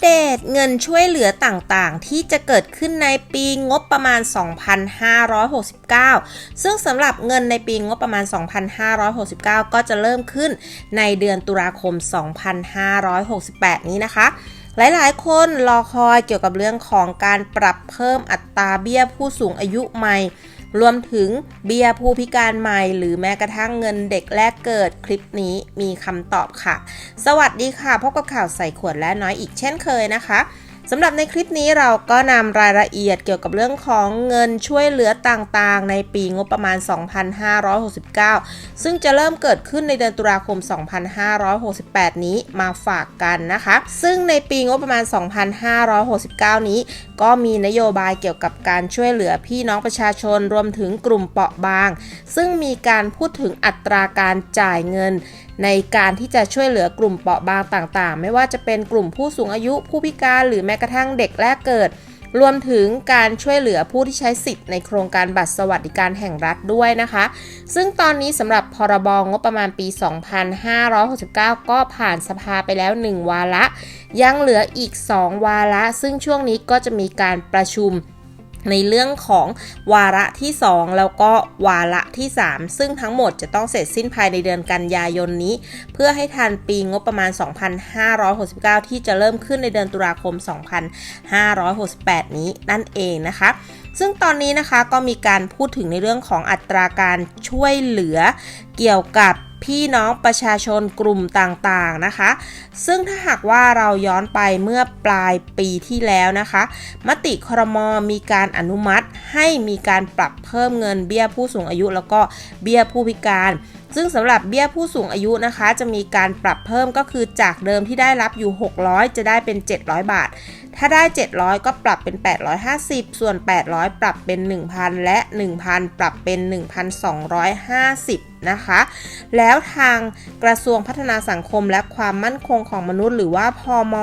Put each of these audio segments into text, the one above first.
เดตเงินช่วยเหลือต่างๆ ที่จะเกิดขึ้นในปีงบประมาณ 2569 ซึ่งสำหรับเงินในปีงบประมาณ 2569 ก็จะเริ่มขึ้นในเดือนตุลาคม 2568 นี้นะคะ หลายๆ คนรอคอยเกี่ยวกับเรื่องของการปรับเพิ่มอัตราเบี้ยผู้สูงอายุใหม่ รวมถึงเบี้ยผู้พิการใหม่ หรือแม้กระทั่งเงินเด็กแรกเกิดคลิปนี้มีคำตอบค่ะ สวัสดีค่ะ พบกับข่าวใส่ขวดและน้อยอีกเช่นเคยนะคะ สำหรับในคลิปนี้เราก็นำรายละเอียดเกี่ยวกับเรื่องของเงินช่วยเหลือต่างๆ ในปีงบประมาณ 2569 ซึ่งจะเริ่มเกิดขึ้นในเดือนตุลาคม 2568 นี้มาฝากกันนะคะ ซึ่งในปีงบประมาณ 2569 นี้ ก็มีนโยบายเกี่ยวกับการช่วยเหลือพี่น้องประชาชนรวมถึงกลุ่มเปราะบาง ซึ่งมีการพูดถึงอัตราการจ่ายเงิน ในการที่จะช่วยเหลือกลุ่มเปราะบางต่างๆ ไม่ว่าจะเป็นกลุ่มผู้สูงอายุผู้พิการ หรือแม้กระทั่งเด็กแรกเกิด รวมถึงการช่วยเหลือผู้ที่ใช้สิทธิ์ในโครงการบัตรสวัสดิการแห่งรัฐด้วยนะคะ ซึ่งตอนนี้สำหรับพรบงบประมาณปี 2569 ก็ผ่านสภาไปแล้ว 1 วาระ ยังเหลืออีก 2 วาระ ซึ่งช่วงนี้ก็จะมีการประชุม ในเรื่องของวาระที่ 2 แล้วก็วาระที่ 3 ซึ่งทั้งหมดจะต้องเสร็จสิ้นภายในเดือนกันยายนนี้ เพื่อให้ทันปีงบประมาณ 2569 ที่จะเริ่มขึ้นในเดือนตุลาคม 2568 นี้นั่นเองนะคะ ซึ่งตอนนี้นะคะก็มีการพูดถึงในเรื่องของอัตราการช่วยเหลือเกี่ยวกับ พี่น้องประชาชนกลุ่มต่างๆนะคะ ซึ่งถ้าหากว่าเราย้อนไปเมื่อปลายปีที่แล้วนะคะ มติครมมีการอนุมัติให้มีการปรับเพิ่มเงินเบี้ยผู้สูงอายุ แล้วก็เบี้ยผู้พิการซึ่งสำหรับเบี้ยผู้สูงอายุนะคะ จะมีการปรับเพิ่มก็คือจากเดิมที่ได้รับอยู่ 600 จะได้เป็น 700 บาท ถ้าได้ 700 ก็ปรับเป็น 850 ส่วน 800 ปรับเป็น 1,000 และ 1,000 ปรับเป็น 1,250 นะคะ แล้วทางกระทรวงพัฒนาสังคมและความมั่นคงของมนุษย์หรือว่าพอม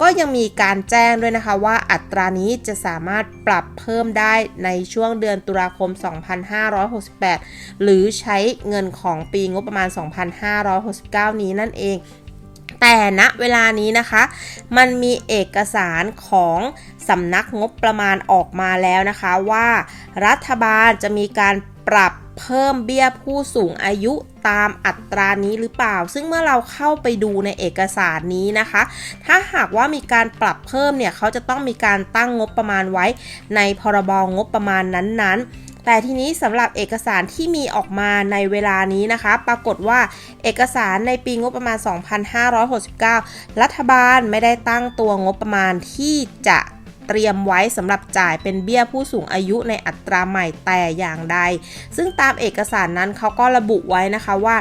ก็ยังมีการแจ้งด้วยนะคะว่าอัตรานี้จะสามารถปรับเพิ่มได้ในช่วงเดือนตุลาคม 2568 หรือใช้เงินของปีงบประมาณ 2569 นี้นั่นเอง แต่ณเวลานี้นะคะ มันมีเอกสารของสำนักงบประมาณออกมาแล้วนะคะว่า รัฐบาลจะมีการปรับเพิ่มเบี้ยผู้สูงอายุตามอัตรานี้หรือเปล่า ซึ่งเมื่อเราเข้าไปดูในเอกสารนี้นะคะ ถ้าหากว่ามีการปรับเพิ่มเนี่ยเขาจะต้องมีการตั้งงบประมาณไว้ในพรบงบประมาณนั้นๆ แต่ทีนี้สำหรับเอกสารที่มีออกมาในเวลานี้นะคะ ปรากฏว่าเอกสารในปีงบประมาณ 2569 รัฐบาลไม่ได้ตั้งตัวงบประมาณที่จะเตรียมไว้สำหรับจ่ายเป็นเบี้ยผู้สูงอายุในอัตราใหม่แต่อย่างใด ซึ่งตามเอกสารนั้นเขาก็ระบุไว้นะคะว่า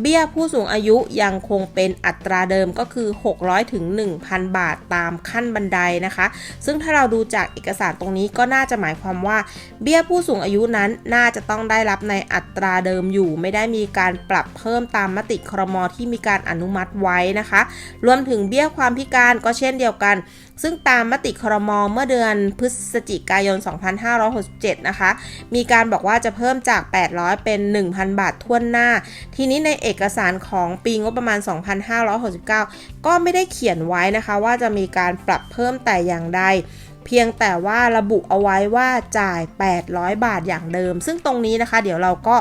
เบี้ยผู้สูงอายุยังคงเป็นอัตราเดิมก็คือ 600ถึง1,000 บาทตามขั้นบันไดนะคะ ซึ่งถ้าเราดูจากเอกสารตรงนี้ก็น่าจะหมายความว่า เบี้ยผู้สูงอายุนั้นน่าจะต้องได้รับในอัตราเดิมอยู่ ไม่ได้มีการปรับเพิ่มตามมติครมที่มีการอนุมัติไว้นะคะ รวมถึงเบี้ยความพิการก็เช่นเดียวกันซึ่งตามมติครมเมื่อเดือนพฤศจิกายน 2567 นะคะ มีการบอกว่าจะเพิ่มจาก 800 เป็น 1,000 บาททั่วหน้า ทีนี้ในเอกสารของปีงบประมาณ 2569 ก็ไม่ได้เขียนไว้นะคะว่าจะมีการปรับเพิ่มแต่อย่างใด เพียงแต่ว่าระบุเอาไว้ว่าจ่าย 800 บาทอย่างเดิม ซึ่งตรงนี้นะคะ เดี๋ยวเราก็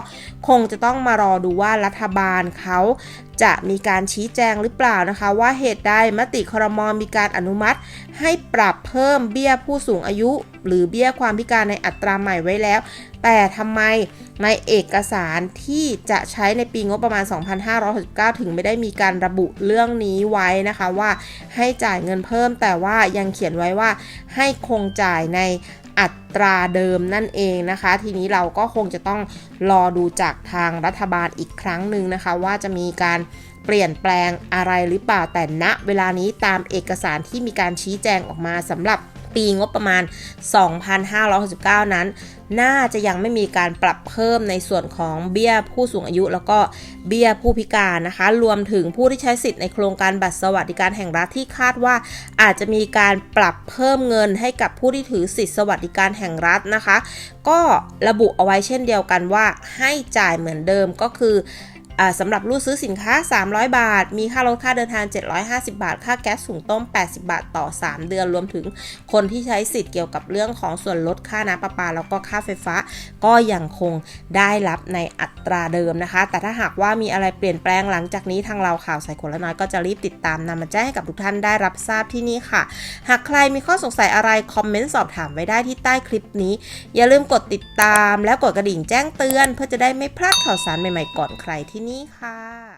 คงจะต้องมารอดูว่ารัฐบาลเขาจะมีการชี้แจงหรือเปล่านะคะ ว่าเหตุใดมติครมมีการอนุมัติ ให้ปรับเพิ่มเบี้ยผู้สูงอายุ หรือเบี้ยความพิการในอัตราใหม่ไว้แล้ว แต่ทำไมในเอกสารที่จะใช้ในปีงบประมาณ 2569 ถึงไม่ได้มีการระบุเรื่องนี้ไว้นะคะว่าให้จ่ายเงินเพิ่มแต่ว่ายังเขียนไว้ว่าให้คงจ่ายในอัตราเดิมนั่นเองนะคะ ทีนี้เราก็คงจะต้องรอดูจากทางรัฐบาลอีกครั้งหนึ่งนะคะ ว่าจะมีการเปลี่ยนแปลงอะไรหรือเปล่าแต่ณเวลานี้ตามเอกสารที่มีการชี้แจงออกมาสำหรับ ปีงบประมาณ 2,569 นั้น น่าจะยังไม่มีการปรับเพิ่มในส่วนของเบี้ยผู้สูงอายุ แล้วก็เบี้ยผู้พิการนะคะ รวมถึงผู้ที่ใช้สิทธิ์ในโครงการบัตรสวัสดิการแห่งรัฐที่คาดว่า อาจจะมีการปรับเพิ่มเงินให้กับผู้ที่ถือสิทธิสวัสดิการแห่งรัฐนะคะ ก็ระบุเอาไว้เช่นเดียวกันว่าให้จ่ายเหมือนเดิมก็คือ สำหรับรูดซื้อสินค้า 300 บาท มีค่ารถค่าเดินทาง 750 บาท ค่าแก๊สถุงต้ม 80 บาทต่อ 3 เดือน รวมถึงคนที่ใช้สิทธิ์เกี่ยวกับเรื่องของส่วนลดค่าน้ำประปา แล้วก็ค่าไฟฟ้า ก็ยังคงได้รับในอัตราเดิมนะคะ แต่ถ้าหากว่ามีอะไรเปลี่ยนแปลงหลังจากนี้ทางเราข่าวใส่ขนละน้อยก็จะรีบติดตามนำมาแจ้งให้กับทุกท่านได้รับทราบที่นี่ค่ะ หากใครมีข้อสงสัยอะไรคอมเมนต์สอบถามไว้ได้ที่ใต้คลิปนี้ อย่าลืมกดติดตาม แล้วกดกระดิ่งแจ้งเตือน เพื่อจะได้ไม่พลาดข่าวสารใหม่ๆก่อนใครที่นี่นี่ค่ะ